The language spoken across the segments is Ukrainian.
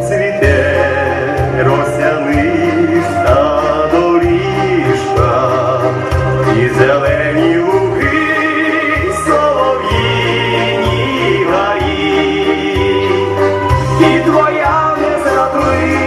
цвіте, росяниста доріжка і зелені луки, солов'їні гаї, і твоя не зрадує.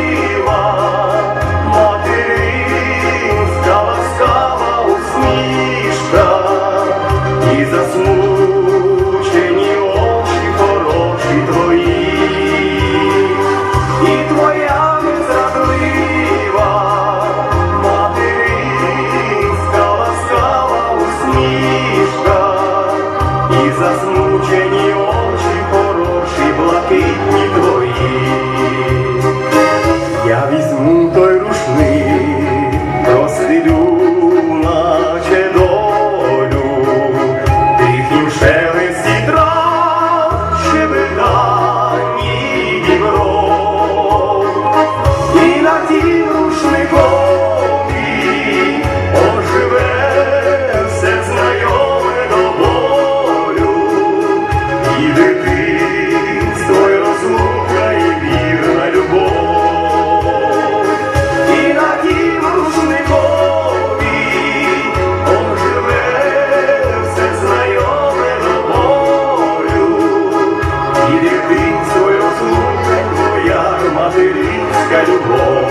і засмучені. Материнська любов.